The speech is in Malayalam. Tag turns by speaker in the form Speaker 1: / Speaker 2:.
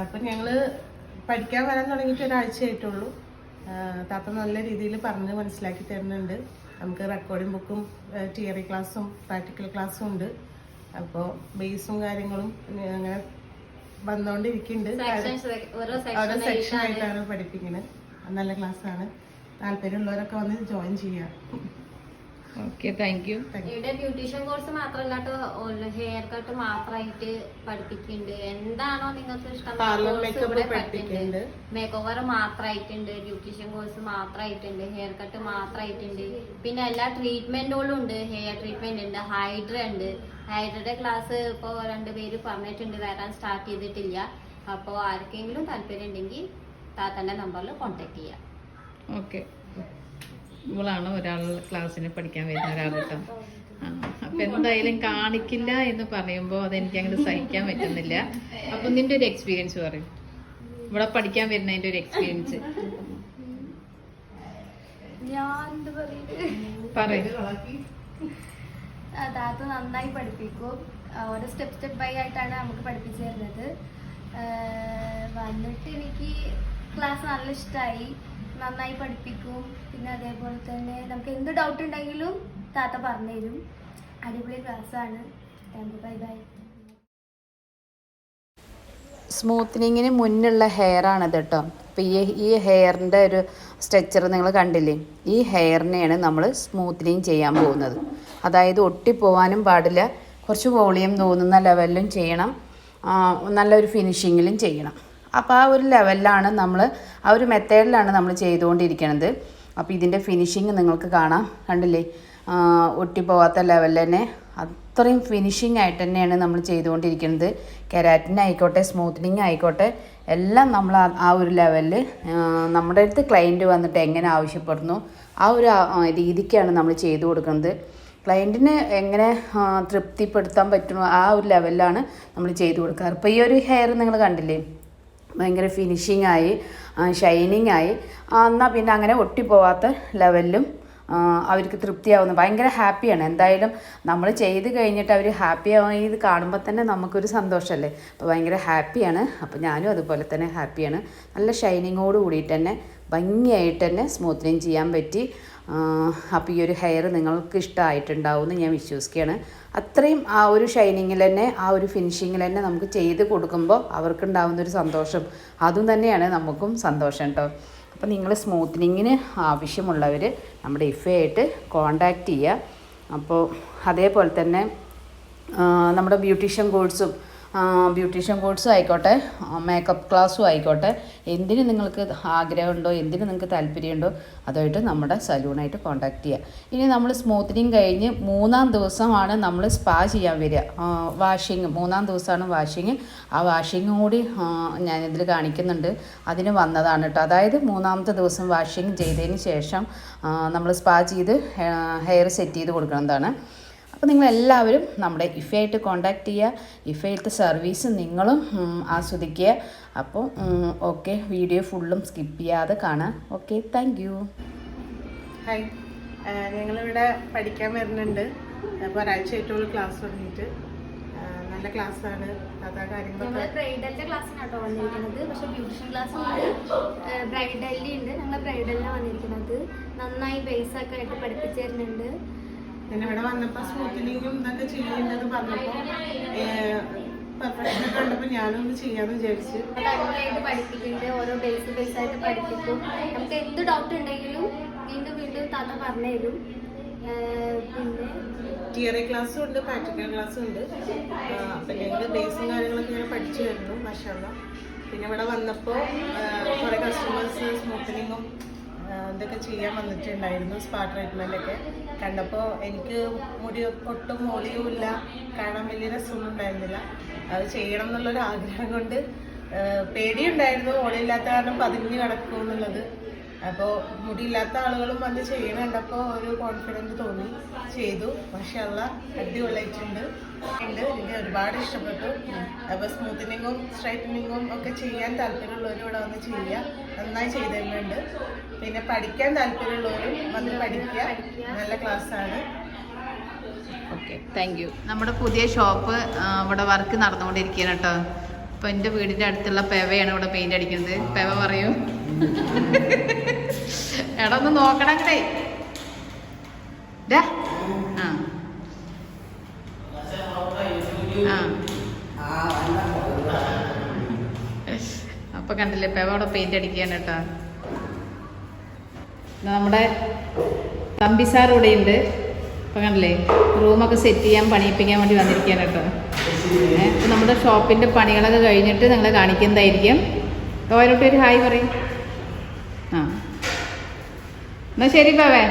Speaker 1: അപ്പം ഞങ്ങൾ പഠിക്കാൻ വരാൻ തുടങ്ങിയിട്ട് ഒരാഴ്ചയായിട്ടുള്ളൂ. താത്ത നല്ല രീതിയിൽ പറഞ്ഞ് മനസ്സിലാക്കി തരുന്നുണ്ട്. നമുക്ക് റെക്കോർഡിംഗ് ബുക്കും തിയറി ക്ലാസ്സും പ്രാക്ടിക്കൽ ക്ലാസ്സും ഉണ്ട്. അപ്പോൾ ബേസും കാര്യങ്ങളും അങ്ങനെ വന്നുകൊണ്ടിരിക്കുന്നുണ്ട്
Speaker 2: ഓരോ സെക്ഷൻ
Speaker 1: ആയിട്ടാണ്. പഠിപ്പിക്കുന്നത് നല്ല ക്ലാസ്സാണ് താല്പര്യമുള്ളവരൊക്കെ വന്ന് ജോയിൻ ചെയ്യാം.
Speaker 3: ഓക്കെ താങ്ക് യു
Speaker 2: ഇവിടെ ബ്യൂട്ടീഷ്യൻ കോഴ്സ് മാത്രമല്ല ഹെയർ കട്ട് മാത്രമായിട്ട് പഠിപ്പിക്കുന്നുണ്ട്. എന്താണോ നിങ്ങൾക്ക് ഇഷ്ടം. മേക്ക് ഓവർ മാത്രമായിട്ടുണ്ട്. ബ്യൂട്ടീഷ്യൻ കോഴ്സ് മാത്രമായിട്ടുണ്ട്. ഹെയർ കട്ട് മാത്രമായിട്ടുണ്ട്. പിന്നെ എല്ലാ ട്രീറ്റ്മെന്റുകളും ഉണ്ട്. ഹെയർ ട്രീറ്റ്മെന്റ് ഉണ്ട്. ഹൈഡ്ര ഉണ്ട്. ഹൈഡ്രയുടെ ക്ലാസ് ഇപ്പോൾ രണ്ടുപേര് പറഞ്ഞിട്ടുണ്ട്. വരാൻ സ്റ്റാർട്ട് ചെയ്തിട്ടില്ല. അപ്പോൾ ആർക്കെങ്കിലും താല്പര്യം ഉണ്ടെങ്കിൽ താത്തന്റെ നമ്പറിൽ കോൺടാക്ട് ചെയ്യാം.
Speaker 3: ഓക്കെ ഇവളാണ് ഒരാൾ ക്ലാസ്സിന് പഠിക്കാൻ വരുന്ന ഒരാൾ കേട്ടോ അപ്പൊ എന്തായാലും കാണിക്കില്ല എന്ന് പറയുമ്പോൾ അതെനിക്ക് അങ്ങനെ സഹിക്കാൻ പറ്റുന്നില്ല. അപ്പൊ നിന്റെ ഒരു എക്സ്പീരിയൻസ് പറയും. ഇവിടെ പഠിക്കാൻ വരുന്നതിന്റെ ഒരു എക്സ്പീരിയൻസ് പറയും?
Speaker 4: താത്ത നന്നായി പഠിപ്പിക്കും. ഓരോ സ്റ്റെപ്പ് സ്റ്റെപ്പ് ബൈ ആയിട്ടാണ് നമുക്ക് പഠിപ്പിച്ചു തരുന്നത്. വന്നിട്ട് എനിക്ക് ക്ലാസ് നല്ല ഇഷ്ടമായി നന്നായി പഠിപ്പിക്കും. പിന്നെ അതേപോലെ തന്നെ നമുക്ക് എന്ത് ഡൗട്ട് ഉണ്ടെങ്കിലും താത്ത പറഞ്ഞു തരും അടിപൊളി ക്ലാസ്സാണ് താങ്ക് യു ബൈ ബൈ
Speaker 5: സ്മൂത്തനിങ്ങിന് മുന്നുള്ള ഹെയർ ആണിത് കേട്ടോ അപ്പോൾ ഈ ഈ ഹെയറിന്റെ ഒരു സ്ട്രെച്ചർ നിങ്ങൾ കണ്ടില്ലേ? ഈ ഹെയറിനെയാണ് നമ്മൾ സ്മൂത്തനിങ് ചെയ്യാൻ പോകുന്നത്. അതായത് ഒട്ടിപ്പോവാനും പാടില്ല. കുറച്ച് വോളിയം തോന്നുന്ന ലെവലിലും ചെയ്യണം. നല്ലൊരു ഫിനിഷിങ്ങിലും ചെയ്യണം. അപ്പോൾ ആ ഒരു ലെവലിലാണ് നമ്മൾ ആ ഒരു മെത്തേഡിലാണ് നമ്മൾ ചെയ്തുകൊണ്ടിരിക്കുന്നത് അപ്പോൾ ഇതിന്റെ ഫിനിഷിങ് നിങ്ങൾക്ക് കാണാം. കണ്ടില്ലേ? ഒട്ടിപ്പോവാത്ത ലെവലിൽ തന്നെ. അത്രയും ഫിനിഷിംഗ് ആയിട്ട് തന്നെയാണ് നമ്മൾ ചെയ്തുകൊണ്ടിരിക്കുന്നത് കെരാറ്റിൻ ആയിക്കോട്ടെ സ്മൂത്തനിങ് ആയിക്കോട്ടെ എല്ലാം നമ്മൾ ആ- ഒരു ലെവലിൽ നമ്മുടെ അടുത്ത് ക്ലയന്റ് വന്നിട്ട് എങ്ങനെ ആവശ്യപ്പെടുന്നു ആ ഒരു രീതിക്കാണ് നമ്മൾ ചെയ്തു കൊടുക്കുന്നത് ക്ലയന്റിന് എങ്ങനെ തൃപ്തിപ്പെടുത്താൻ പറ്റുമോ ആ ഒരു ലെവലിലാണ് നമ്മൾ ചെയ്തു കൊടുക്കാറ്. അപ്പോൾ ഈ ഒരു ഹെയർ നിങ്ങൾ കണ്ടില്ലേ? ഭയങ്കര ഫിനിഷിംഗ് ആയി ഷൈനിങ് ആയി. എന്നാൽ പിന്നെ അങ്ങനെ ഒട്ടിപ്പോവാത്ത ലെവലിലും അവർക്ക് തൃപ്തിയാവുന്നു. ഭയങ്കര ഹാപ്പിയാണ്. എന്തായാലും നമ്മൾ ചെയ്ത് കഴിഞ്ഞിട്ട് അവർ ഹാപ്പി ഇത് കാണുമ്പോൾ തന്നെ നമുക്കൊരു സന്തോഷമല്ലേ അപ്പോൾ ഭയങ്കര ഹാപ്പിയാണ്. അപ്പോൾ ഞാനും അതുപോലെ തന്നെ ഹാപ്പിയാണ്. നല്ല ഷൈനിങ്ങോട് കൂടിയിട്ട് തന്നെ ഭംഗിയായിട്ട് തന്നെ സ്മൂത്തനിങ് ചെയ്യാൻ പറ്റി. അപ്പോൾ ഈ ഒരു ഹെയർ നിങ്ങൾക്ക് ഇഷ്ടമായിട്ടുണ്ടാവും എന്ന് ഞാൻ വിശ്വസിക്കുകയാണ്. അത്രയും ആ ഒരു ഷൈനിങ്ങിൽ തന്നെ ആ ഒരു ഫിനിഷിങ്ങിൽ തന്നെ നമുക്ക് ചെയ്ത് കൊടുക്കുമ്പോൾ അവർക്കുണ്ടാവുന്ന ഒരു സന്തോഷം. അതും തന്നെയാണ് നമുക്കും സന്തോഷം കേട്ടോ. അപ്പോൾ നിങ്ങൾ സ്മൂത്തനിങ്ങിന് ആവശ്യമുള്ളവർ നമ്മുടെ ഇഫയായിട്ട് കോണ്ടാക്റ്റ് ചെയ്യുക അപ്പോൾ അതേപോലെ തന്നെ നമ്മുടെ ബ്യൂട്ടീഷ്യൻ കോഴ്സും ബ്യൂട്ടീഷ്യൻ കോഴ്സും ആയിക്കോട്ടെ മേക്കപ്പ് ക്ലാസ്സും ആയിക്കോട്ടെ എന്തിന് നിങ്ങൾക്ക് ആഗ്രഹമുണ്ടോ എന്തിന് നിങ്ങൾക്ക് താല്പര്യമുണ്ടോ അതായിട്ട് നമ്മുടെ സലൂണായിട്ട് കോൺടാക്ട് ചെയ്യുക ഇനി നമ്മൾ സ്മൂത്തനിങ് കഴിഞ്ഞ് മൂന്നാം ദിവസമാണ് നമ്മൾ സ്പാ ചെയ്യാൻ വരിക. വാഷിങ് മൂന്നാം ദിവസമാണ് വാഷിങ് ആ വാഷിങ് കൂടി ഞാനിതിൽ കാണിക്കുന്നുണ്ട്. അതിന് വന്നതാണ് കേട്ടോ. അതായത് മൂന്നാമത്തെ ദിവസം വാഷിങ് ചെയ്തതിന് ശേഷം നമ്മൾ സ്പാ ചെയ്ത് ഹെയർ സെറ്റ് ചെയ്ത് കൊടുക്കുന്നതാണ്. അപ്പോൾ നിങ്ങളെല്ലാവരും നമ്മുടെ ഇഫയായിട്ട് കോൺടാക്റ്റ് ചെയ്യുക. ഇഫയിലത്തെ സർവീസ് നിങ്ങളും ആസ്വദിക്കുക. അപ്പോൾ ഓക്കെ വീഡിയോ ഫുള്ളും സ്കിപ്പ് ചെയ്യാതെ കാണാം. ഓക്കെ താങ്ക് യു
Speaker 1: ഹായ് ഞങ്ങളിവിടെ പഠിക്കാൻ വരുന്നുണ്ട്. അപ്പോൾ ഒരാഴ്ചയായിട്ടുള്ള ക്ലാസ് തുടങ്ങിയിട്ട്. നല്ല ക്ലാസ്സാണ് അതാ
Speaker 4: കാര്യങ്ങളൊക്കെ.
Speaker 1: കാര്യങ്ങളൊക്കെ
Speaker 4: ബ്രൈഡലിന്റെ ക്ലാസ്സിനാട്ടോ വന്നിരിക്കുന്നത്. പക്ഷേ ബ്യൂട്ടീഷ്യൻ ക്ലാസ് ഉണ്ട്. ബ്രൈഡലി ഉണ്ട്. ഞങ്ങൾ ബ്രൈഡലിനാണ് വന്നിരിക്കുന്നത്. നന്നായി ബേസ് ഒക്കെ ആയിട്ട് പഠിപ്പിച്ചു തരുന്നുണ്ട്.
Speaker 1: പിന്നെ ഇവിടെ വന്നപ്പോൾ സ്മൂത്തനിങ്ങും ഇതൊക്കെ ചെയ്യുന്നത് പറഞ്ഞപ്പോൾ പെർഫെക്ഷൻ കണ്ടപ്പോൾ ഞാനൊന്ന് ചെയ്യാമെന്ന് വിചാരിച്ചു.
Speaker 4: പഠിപ്പിക്കുന്നുണ്ട് ഓരോ ബേസ് ബേസ് ആയിട്ട് പഠിപ്പിക്കും. നമുക്ക് എന്ത് ഡൗട്ട് ഉണ്ടെങ്കിലും വീണ്ടും വീണ്ടും താത്ത പറഞ്ഞു തരും. പിന്നെ
Speaker 1: തിയറി ക്ലാസ്സും ഉണ്ട് പ്രാക്ടിക്കൽ ക്ലാസ്സും ഉണ്ട്. അപ്പം ഞങ്ങൾ ബേസും കാര്യങ്ങളൊക്കെ ഇങ്ങനെ പഠിച്ചു വരുന്നു മഷാള പിന്നെ ഇവിടെ വന്നപ്പോൾ കുറേ കസ്റ്റമേഴ്സ് സ്മൂത്തനിങ്ങും ഇതൊക്കെ ചെയ്യാൻ വന്നിട്ടുണ്ടായിരുന്നു സ്പാ ട്രീറ്റ്മെന്റ് ഒക്കെ. കണ്ടപ്പോൾ എനിക്ക് മുടി ഒട്ടും മോളിയും ഇല്ല കാണാൻ വലിയ രസമൊന്നും ഉണ്ടായിരുന്നില്ല. അത് ചെയ്യണം എന്നുള്ളൊരു ആഗ്രഹം കൊണ്ട് പേടിയുണ്ടായിരുന്നു. മോളിയില്ലാത്ത കാരണം പതിഞ്ഞ് കിടക്കും എന്നുള്ളത് അപ്പോൾ മുടിയില്ലാത്ത ആളുകളും വന്ന് ചെയ്യണുണ്ടപ്പോൾ ഒരു കോൺഫിഡൻസ് തോന്നി. ചെയ്തു. പക്ഷെ അല്ല അടിപൊളിയായിട്ടുണ്ട്. ഉണ്ട്. എനിക്ക് ഒരുപാട് ഇഷ്ടപ്പെട്ടു. അപ്പോൾ സ്മൂത്തനിങ്ങും സ്ട്രൈറ്റനിങ്ങും ഒക്കെ ചെയ്യാൻ താല്പര്യമുള്ളവരും ഇവിടെ വന്ന് ചെയ്യുക. നന്നായി ചെയ്തിട്ടുണ്ട് പിന്നെ പഠിക്കാൻ താല്പര്യമുള്ളവരും വന്ന് പഠിക്കുക. നല്ല ക്ലാസ്സാണ്
Speaker 3: ഓക്കെ താങ്ക് യു നമ്മുടെ പുതിയ ഷോപ്പ് ഇവിടെ വർക്ക് നടന്നുകൊണ്ടിരിക്കുകയാണ് കേട്ടോ. അപ്പോൾ എന്റെ വീടിന്റെ അടുത്തുള്ള പെവയാണ് ഇവിടെ പെയിന്റ് അടിക്കുന്നത്. പെവ പറയൂ. എടാ ഒന്ന് നോക്കണം കടേ അപ്പൊ കണ്ടില്ലേ പെവ അവിടെ പെയിന്റ് അടിക്കാൻ കേട്ടോ. നമ്മുടെ തമ്പി സാർ ഇവിടെ ഉണ്ട്. ഇപ്പൊ കണ്ടില്ലേ റൂമൊക്കെ സെറ്റ് ചെയ്യാൻ പണിയിപ്പിക്കാൻ വേണ്ടി വന്നിരിക്കാൻ കേട്ടോ. നമ്മുടെ ഷോപ്പിന്റെ പണികളൊക്കെ കഴിഞ്ഞിട്ട് നിങ്ങളെ കാണിക്കുന്നതായിരിക്കും. ഓരോട്ട് ഒരു ഹായ് പറയും. ആ. എന്നാ ശരി പെവേ